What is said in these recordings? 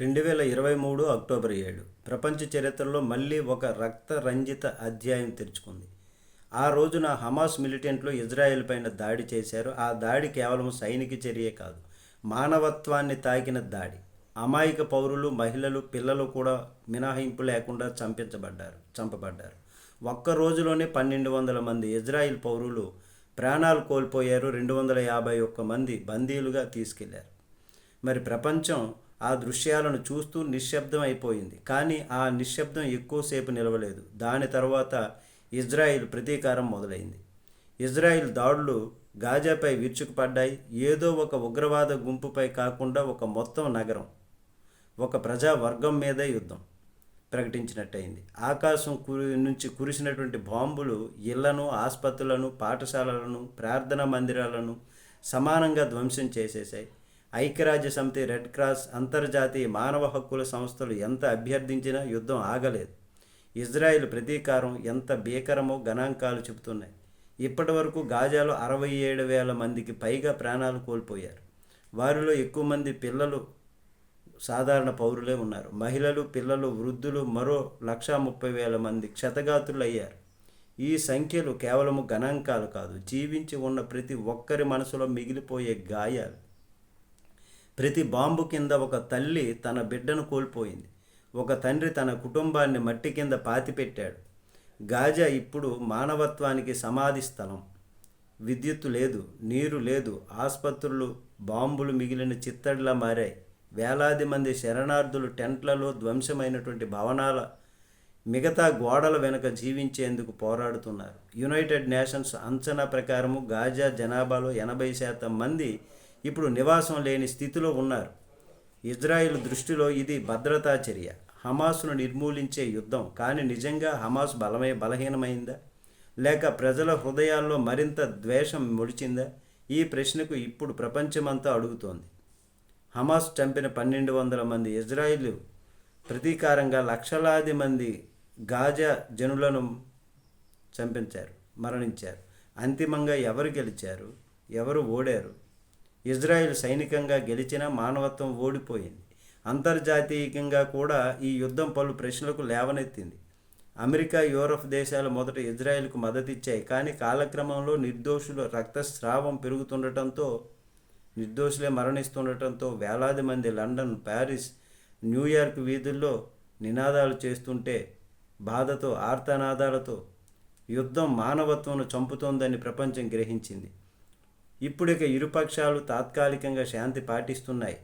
రెండు వేల ఇరవై మూడు అక్టోబర్ ఏడు. ప్రపంచ చరిత్రలో మళ్ళీ ఒక రక్తరంజిత అధ్యాయం తెరుచుకుంది. ఆ రోజున హమాస్ మిలిటెంట్లు ఇజ్రాయెల్ పైన దాడి చేశారు. ఆ దాడి కేవలం సైనిక చర్యే కాదు మానవత్వాన్ని తాకిన దాడి. అమాయక పౌరులు మహిళలు పిల్లలు కూడా మినహాయింపు లేకుండా చంపించబడ్డారు చంపబడ్డారు. ఒక్క రోజులోనే పన్నెండు వందల మంది ఇజ్రాయిల్ పౌరులు ప్రాణాలు కోల్పోయారు. రెండు వందల యాభై ఒక్క మంది బందీలుగా తీసుకెళ్ళారు. మరి ప్రపంచం ఆ దృశ్యాలను చూస్తూ నిశ్శబ్దం అయిపోయింది కానీ ఆ నిశ్శబ్దం ఎక్కువసేపు నిలవలేదు. దాని తర్వాత ఇజ్రాయిల్ ప్రతీకారం మొదలైంది. ఇజ్రాయిల్ దాడులు గాజాపై విరుచుకుపడ్డాయి. ఏదో ఒక ఉగ్రవాద గుంపుపై కాకుండా ఒక మొత్తం నగరం ఒక ప్రజా వర్గం మీదే యుద్ధం ప్రకటించినట్టయింది. ఆకాశం కురి నుంచి కురిసినటువంటి బాంబులు ఇళ్ళను ఆసుపత్రులను పాఠశాలలను ప్రార్థనా మందిరాలను సమానంగా ధ్వంసం చేసేశాయి. ఐక్యరాజ్య సమితి రెడ్ క్రాస్ అంతర్జాతీయ మానవ హక్కుల సంస్థలు ఎంత అభ్యర్థించినా యుద్ధం ఆగలేదు. ఇజ్రాయిల్ ప్రతీకారం ఎంత భీకరమో గణాంకాలు చెబుతున్నాయి. ఇప్పటి వరకు గాజాలో అరవై ఏడు వేల మందికి పైగా ప్రాణాలు కోల్పోయారు. వారిలో ఎక్కువ మంది పిల్లలు సాధారణ పౌరులే ఉన్నారు. మహిళలు పిల్లలు వృద్ధులు మరో లక్షా ముప్పై వేల మంది క్షతగాతులు అయ్యారు. ఈ సంఖ్యలు కేవలము గణాంకాలు కాదు జీవించి ఉన్న ప్రతి ఒక్కరి మనసులో మిగిలిపోయే గాయాలు. ప్రతి బాంబు కింద ఒక తల్లి తన బిడ్డను కోల్పోయింది. ఒక తండ్రి తన కుటుంబాన్ని మట్టి కింద పాతిపెట్టాడు. గాజా ఇప్పుడు మానవత్వానికి సమాధి స్థలం. విద్యుత్తు లేదు నీరు లేదు ఆసుపత్రులు బాంబులు మిగిలిన చిత్తడిలా మారాయి. వేలాది మంది శరణార్థులు టెంట్లలో ధ్వంసమైనటువంటి భవనాల మిగతా గోడల వెనుక జీవించేందుకు పోరాడుతున్నారు. యునైటెడ్ నేషన్స్ అంచనా ప్రకారము గాజా జనాభాలో ఎనభై శాతం మంది ఇప్పుడు నివాసం లేని స్థితిలో ఉన్నారు. ఇజ్రాయిల్ దృష్టిలో ఇది భద్రతా చర్య. హమాస్ను నిర్మూలించే యుద్ధం. కానీ నిజంగా హమాస్ బలమై బలహీనమైందా? లేక ప్రజల హృదయాల్లో మరింత ద్వేషం ముడిచిందా? ఈ ప్రశ్నకు ఇప్పుడు ప్రపంచమంతా అడుగుతోంది. హమాస్ చంపిన పన్నెండు వందల మంది ఇజ్రాయిల్ ప్రతీకారంగా లక్షలాది మంది గాజా జనులను చంపించారు మరణించారు. అంతిమంగా ఎవరు గెలిచారు? ఎవరు ఓడారు? ఇజ్రాయెల్ సైనికంగా గెలిచిన మానవత్వం ఓడిపోయింది. అంతర్జాతీయంగా కూడా ఈ యుద్ధం పలు ప్రశ్నలకు లేవనెత్తింది. అమెరికా యూరప్ దేశాలు మొదట ఇజ్రాయెల్కు మద్దతిచ్చాయి. కానీ కాలక్రమంలో నిర్దోషుల రక్తస్రావం పెరుగుతుండటంతో నిర్దోషులే మరణిస్తుండటంతో వేలాది మంది లండన్ ప్యారిస్ న్యూయార్క్ వీధుల్లో నినాదాలు చేస్తుంటే బాధతో ఆర్తనాదాలతో యుద్ధం మానవత్వం చంపుతోందని ప్రపంచం గ్రహించింది. ఇప్పుడిక ఇరుపక్షాలు తాత్కాలికంగా శాంతి పాటిస్తున్నాయి.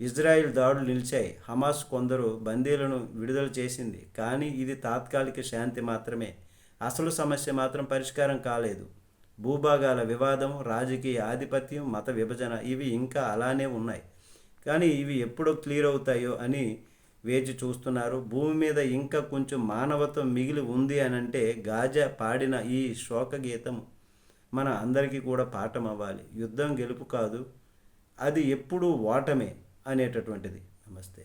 ఇజ్రాయిల్ దాడులు నిలిచాయి. హమాస్ కొందరు బందీలను విడుదల చేసింది. కానీ ఇది తాత్కాలిక శాంతి మాత్రమే. అసలు సమస్య మాత్రం పరిష్కారం కాలేదు. భూభాగాల వివాదం రాజకీయ ఆధిపత్యం మత విభజన ఇవి ఇంకా అలానే ఉన్నాయి. కానీ ఇవి ఎప్పుడు క్లియర్ అవుతాయో అని వేచి చూస్తున్నారు. భూమి మీద ఇంకా కొంచెం మానవత్వం మిగిలి ఉంది అని అంటే గాజా పాడిన ఈ శోకగీతం మన అందరికీ కూడా పాఠం అవ్వాలి. యుద్ధం గెలుపు కాదు అది ఎప్పుడూ ఓటమే అనేటటువంటిది. నమస్తే.